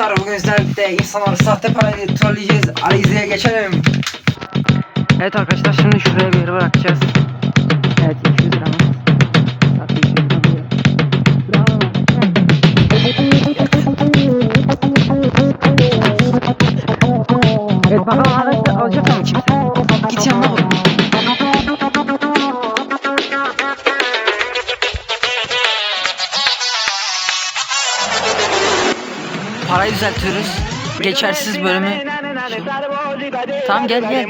arkadaşlar bugün sizlerle insanları sahte parayla trolleyeceğiz. Alize'ye geçelim. Evet arkadaşlar şimdi şuraya bir bırakacağız. Evet 200 liramız. Sahte 200 lira. Bravo. Evet bakalım alacak mı kimse? Parayı düzeltiyoruz. Geçersiz bölümü. Tamam gel gel.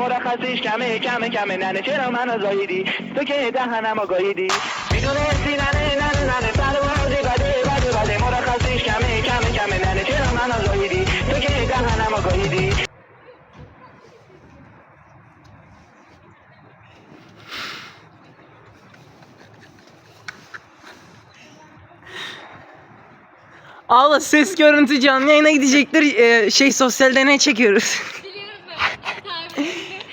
Allah ses görüntü canlı yayına gidecektir. Ee, şey sosyal deney çekiyoruz. Biliyorum ben.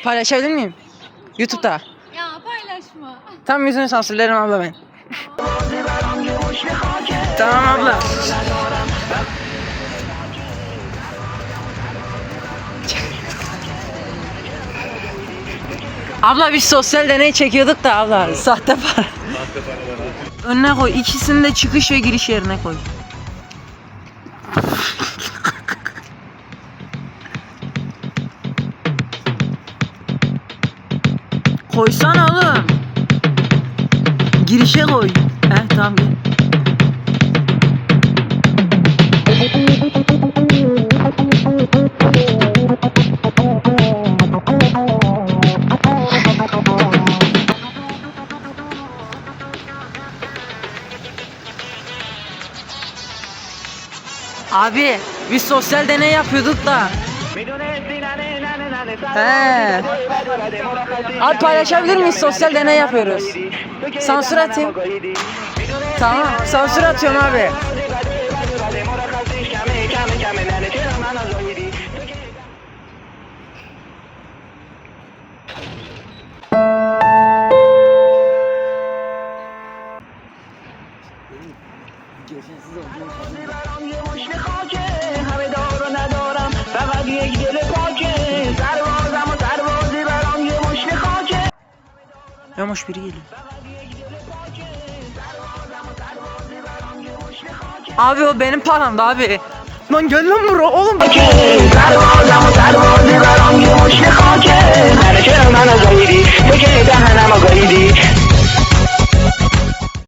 Paylaşabilir miyim? YouTube'da. ya paylaşma. Tam yüzünü sansürlerim abla ben. tamam abla. abla biz sosyal deney çekiyorduk da abla. Sahte para. Önüne koy. İkisini de çıkış ve giriş yerine koy. Koysana oğlum. Girişe koy. Heh tamam. Abi biz sosyal deney yapıyorduk da. He. Abi paylaşabilir miyiz? Sosyal deney yapıyoruz. Sansür atayım. Tamam sansür atıyorum abi. برام یه مشت خاکه همه دار و ندارم فقط یک دل پاکه سربازم و سربازی برام یه مشت خاکه. Abi o benim paramdı abi. Lan gel lan buraya oğlum. سربازم و سربازی برام یه مشت خاکه